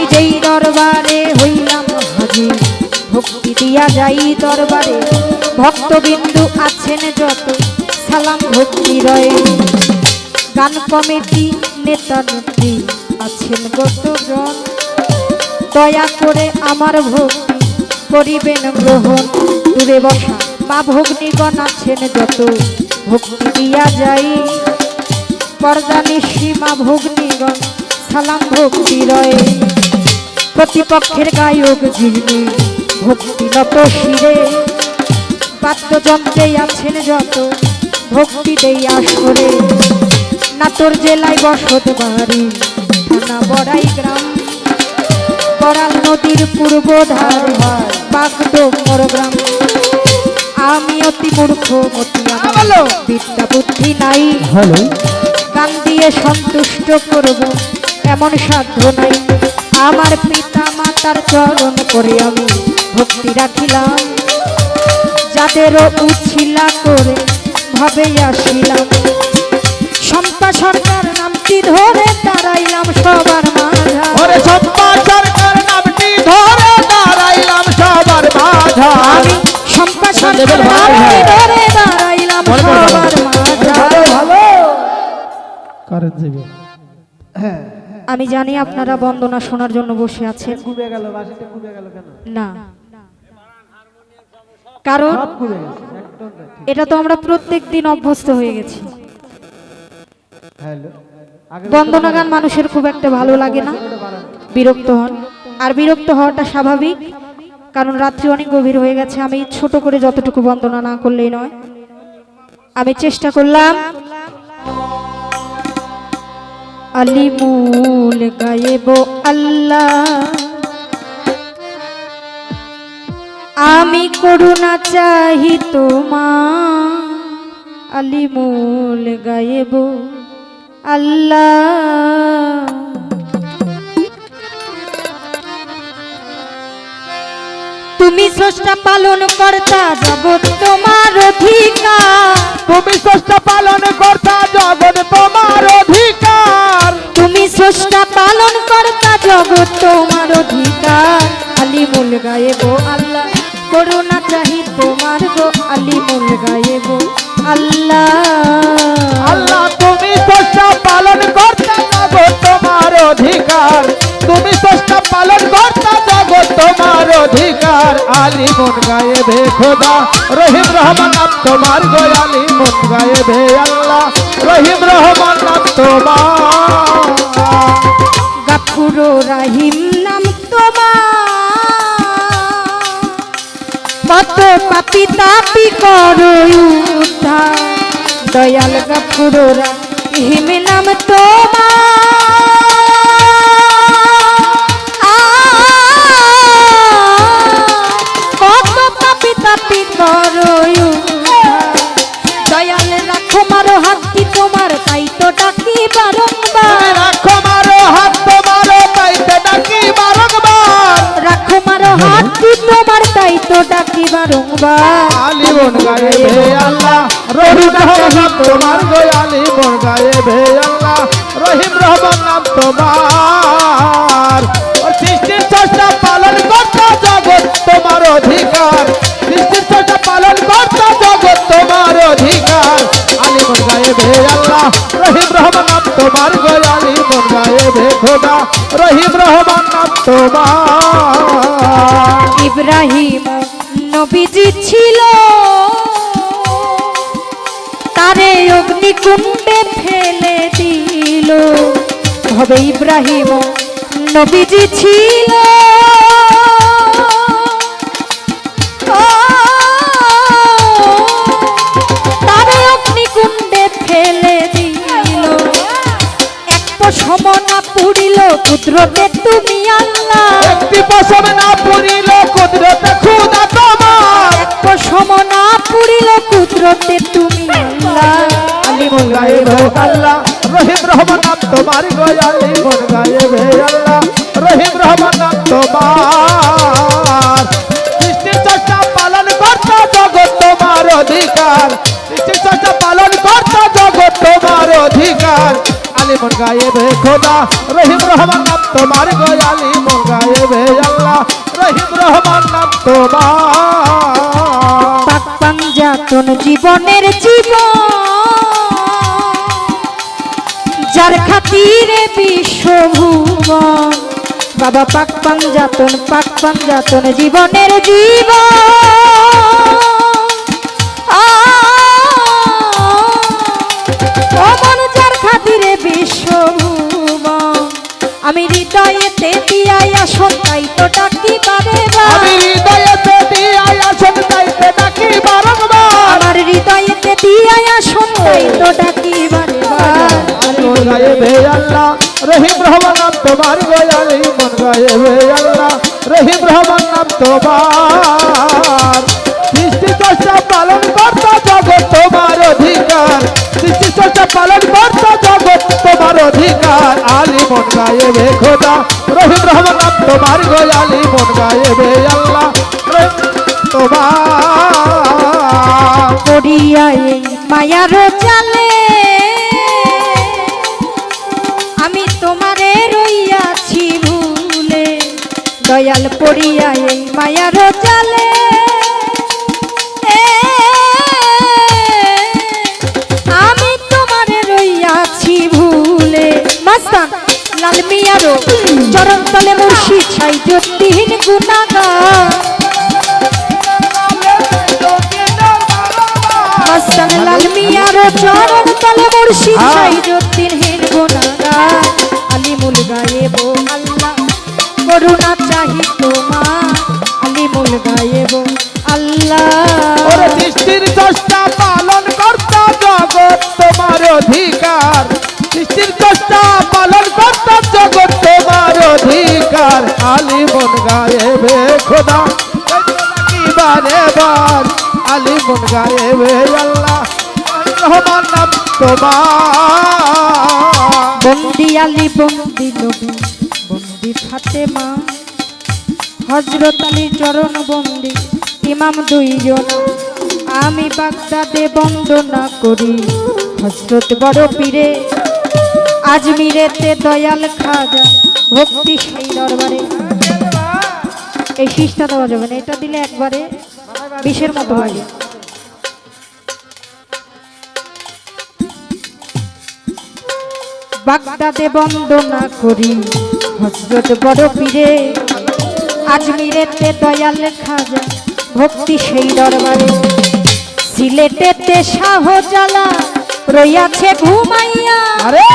আমি যেই দরবারে হইলাম হাজি ভক্তি দিয়া যাই দরবারে। ভক্তবিন্দু আছেন যত, সালাম ভক্তি রয়ে। গান কমিটি, নেতা নেত্রী আছেন কতজন? দয়া করে আমার ভক্তি করিবেন গ্রহণ। দূরে বসা, মা ভগ্নিগণ আছেন যত, ভক্তি দিয়া যাই। পর্দা নিঃসীমা ভগ্নিগণ, সালাম ভক্তি রয়ে। প্রতিপক্ষের গায়ক যিনি ভক্তি নত শিরে বাদ্যযন্ত্রে আছেন যত ভক্তি দেই আসরে। নাটোর জেলায় বসত বাড়ি থানা বড়াই গ্রাম। বড়াল নদীর পূর্ব ধার বাগদো গ্রাম আমি অতি মূর্খ মতি আমার বিদ্যা বুদ্ধি নাই। গান দিয়ে সন্তুষ্ট করব এমন সাধ্য নাই। আমার পিতা মাতার চরণ করে আমি ভক্তি রাখিলাম। যাদেরও উচ্ছিলা করে ভাবে আসিলাম। শম্পা সরকার নামটি ধরে দাঁড়াইলাম সবার মাঝা ওরে সম্পা সরকার নামটি ধরে দাঁড়াইলাম সবার মাঝা আমি শম্পা সরকার নামটি হ্যাঁ। ধরে দাঁড়াইলাম সবার মাঝা করেন যাবে আমি জানি আপনারা বন্দনা শোনার জন্য বসে আছেন। না। কারণ এটা তো আমরা প্রত্যেক দিন অভ্যস্ত হয়ে গেছি। বন্দনা গান মানুষের খুব একটা ভালো লাগে না। বিরক্ত হন। আর বিরক্ত হওয়াটা স্বাভাবিক কারণ রাত্রি অনেক গভীর হয়ে গেছে। আমি ছোট করে যতটুকু বন্দনা না করলেই নয়। আমি চেষ্টা করলাম আলিমুল গায়েব আল্লাহ। আমি করুণা চাহি তোমা আলিমুল গায়েব আল্লাহ। তুমি স্রষ্টা পালন কর্তা জগৎ তোমার অধিকার। তুমি ষষ্ঠ পালন কর্তা আলিমুল গায়েব আল্লাহ করুণা চাহি তোমার গো আলিমুল গায়েব আল্লাহ। আল্লাহ তুমি ষষ্ঠ পালন কর্তা জগৎ তোমার অধিকার। তুমি ষষ্ঠ পালন কর্তা জগৎ তোমার অধিকার। আলী মন গায়ে ভে খোদা রহিম রহমান তোমার গো আলী মন গায়ে ভে আল্লাহ রহিম রহমান তোমার। গাফুরো রাহিম নাম তোমার। কত পাপি তাপি করো উদ্ধার। দয়াল গাফুরো রাহিম নাম তোমার। কত পাপি তাপি করো উদ্ধার দয়াল রাখো মারো হাতটি তোমার তাই তো ডাকি বারংবার তুমি রাখো মারো হাত তোমারো পাইতে ডাকি বারংবার রাখো মারো হাতটি তোমার তাই তো ডাকি বারংবার আলী মন গায়ে ভে আল্লাহ রহিম রহমান নাম তোমার গো আলী মন গায়ে ভে আল্লাহ রহিম রহমান নাম তোমার ওর সৃষ্টির চেষ্টা পালন করতে জগৎ তোমার নবীজি ছিল তারে অগ্নিকুণ্ডে ফেলে দিল। হবে ইব্রাহিম নবীজি ছিল। তারে অগ্নিকুণ্ডে ফেলে দিল। এক সমনা পুরিল কুদরতে তুমি আল্লাহ। একটি পশম না পুরিল কুদরতে তুমি আল্লাহ। রহিম রহমান তোমার গয়ালি মন গায়ে আল্লাহ। রহিম রহমান নাম তোমার। সৃষ্টির চেষ্টা পালন করতে জগৎ তোমার অধিকার। সৃষ্টির চেষ্টা পালন করতে জগৎ তোমার অধিকার। আলী মন গায়ে গায়েবে খোদা। রহিম রহমান তোমার গয়ালি মন গায়েবে আল্লাহ। রহিম রহমান নাম তোমার। পাঞ্জাতন জীবনের জীবন। যার খাতিরে বিশ্বভুবন। বাবা পাক পাঞ্জাতন পাক পাঞ্জাতন জীবনের জীবন। আ, আল্লাহ। রহমান নাম তোমার গয়ালি মন আল্লাহ। নাম তোমার সৃষ্টি চর্চা পালন করতা জগৎ তোমার অধিকার। সৃষ্টি চর্চা পালন করতা জগৎ তোমার অধিকার। আলী মন গায়েবে খোদা। রহিম রহমান তোমার গয়ালি মন গায়েবে আল্লাহ। তোমার। পড়িয়া এই মায়ার জালে আমি তোমারে রইয়াছি ভুলে। দয়াল পড়িয়া এই মায়ার জালে আমি তোমারে রইয়াছি ভুলে। মাস্তান লাল মিয়ারো চরণ তলে মুর্শিদ ছাই জ্যোতিহীন গুণাগার। মাস্তান লাল মিয়ার চরণ তলে মুর্শিদ হ্যাঁ। গুনাগার আলিমুল গায়েব আল্লাহ, করুণা চাহি আলিমুল পালন করতা জগৎ, তোমার অধিকার। সৃষ্টির চেষ্টা পালন করতা জগৎ অধিকার। আলী মন গায়েবে খোদা বারে বার আলী মন গায়েবে আল্লাহ, রহমান নাম তোমার। আলী বন্দি নবী, বন্দি ফাতেমা। হজরত আলী চরণ বন্দি, ইমাম দুইজন। আমি বাগদাদে বন্দনা করি হজরত বড় পীরে। আজমিরেতে দয়াল খাজা, ভক্তি সেই দরবারে। এই শীষটা দেওয়া যাবে না, এটা দিলে একবারে বিষের মতো লাগে বাগদাদে বন্দনা করি। হজরত বড় পীরে আজমিরেতে দয়াল খাজা ভক্তি সেই দরবারে। সিলেটেতে শাহজালা রইয়াছে ঘুমাইয়া। আরে!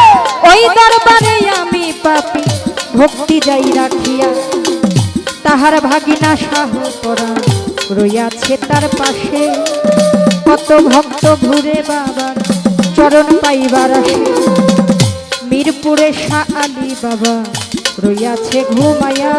ওই দরবারে আমি পাপি ভক্তি যাই রাখিয়া। তাহার ভাগিনা শাহ পরা রইয়াছে তার পাশে। কত ভক্ত ঘুরে বাবার চরণ পাইবার আসে। মিরপুরে শাহ আলী বাবা রইয়াছে ঘুমাইয়া।